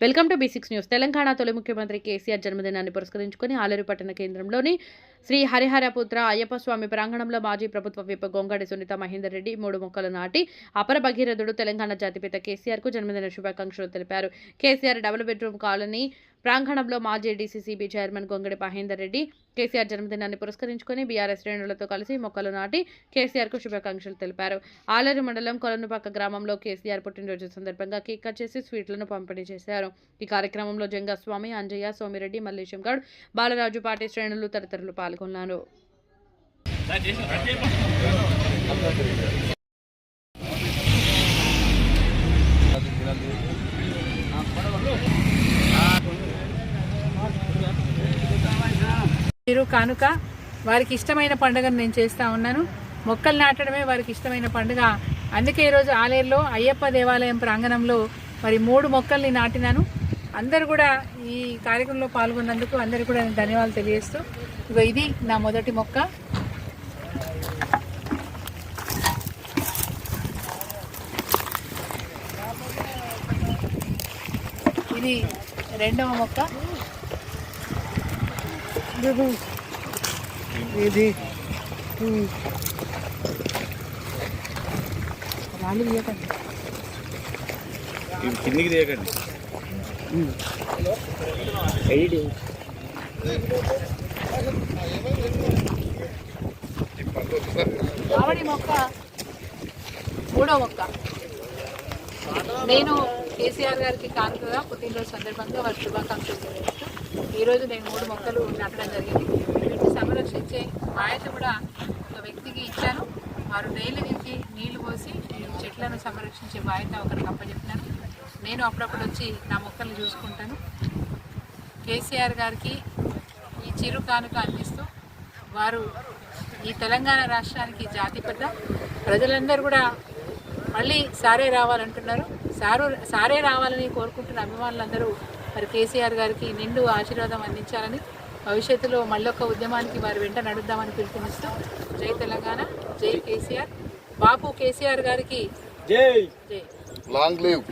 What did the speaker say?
Welcome to B six news. Telangana తొలి ముఖ్యమంత్రి కేసీఆర్ జన్మదినాన్ని పురస్కరించుకుని ఆలేరు పట్టణ కేంద్రంలోని శ్రీ హరిహరపుత్ర అయ్యప్ప స్వామి ప్రాంగణంలో మాజీ ప్రభుత్వ విప్ గొంగడి సునీత మహేందర్ రెడ్డి మూడు మొక్కలు నాటి అపర భగీరథుడు తెలంగాణ జాతిపిత కేసీఆర్కు జన్మదిన శుభాకాంక్షలు తెలిపారు. కేసీఆర్ డబుల్ బెడ్రూమ్ కాలనీ ప్రాంగణంలో మాజీ DCCB chairman Gongadi Mahender Reddy KCR జన్మదినాన్ని పురస్కరించుకుని బీఆర్ఎస్ శ్రేణులతో కలిసి మొక్కలు నాటి కేసీఆర్కు శుభాకాంక్షలు తెలిపారు. ఆలేరు మండలం కొలనుపాక గ్రామంలో కేసీఆర్ పుట్టినరోజు సందర్భంగా కేక్ కట్ చేసి స్వీట్లను పంపిణీ చేశారు. ఈ కార్యక్రమంలో జంగస్వామి అంజయ్య సోమిరెడ్డి మల్లేశం గౌడ్ బాలరాజు పార్టీ శ్రేణులు తదితరులు పాల్గొన్నారు. మీరు కానుక వారికి ఇష్టమైన పండుగను నేను చేస్తూ ఉన్నాను. మొక్కలు నాటడమే వారికి ఇష్టమైన పండుగ. అందుకే ఈరోజు ఆలయంలో అయ్యప్ప దేవాలయం ప్రాంగణంలో మరి మూడు మొక్కల్ని నాటినాను. అందరు కూడా ఈ కార్యక్రమంలో పాల్గొన్నందుకు అందరు కూడా నేను ధన్యవాదాలు తెలియజేస్తూ ఇగో ఇది నా మొదటి మొక్క. ఇది రెండవ మొక్క. ఇది రాళ్ళు తీయకండి. ఇవి కిందికి తీయకండి మామిడి మొక్క మూడో మొక్క. నేను కేసీఆర్ గారికి కానుకగా పుట్టినరోజు సందర్భంగా వారి శుభాకాంక్షలు తెలియజేస్తూ ఈరోజు నేను మూడు మొక్కలు నాటడం జరిగింది. వీటిని సంరక్షించే బాధ్యత కూడా ఒక వ్యక్తికి ఇచ్చాను. వారు డైలీ నుంచి నీళ్ళు పోసి చెట్లను సంరక్షించే బాధ్యత ఒకరికి అప్పచెప్పినాను నేను అప్పుడప్పుడు వచ్చి నా మొక్కలు చూసుకుంటాను. కేసీఆర్ గారికి ఈ చిరు కానుక అందిస్తూ వారు ఈ తెలంగాణ రాష్ట్రానికి జాతిపిత ప్రజలందరూ కూడా మళ్ళీ సారే రావాలంటున్నారు. సారు సారే రావాలని కోరుకుంటున్న అభిమానులందరూ మరి కేసీఆర్ గారికి నిండు ఆశీర్వాదం అందించాలని భవిష్యత్తులో మళ్ళొక్క ఉద్యమానికి వారి వెంట నడుద్దామని పిలుపునిస్తూ జై తెలంగాణ జై కేసీఆర్. బాపు కేసీఆర్ గారికి జై. జై. Long live.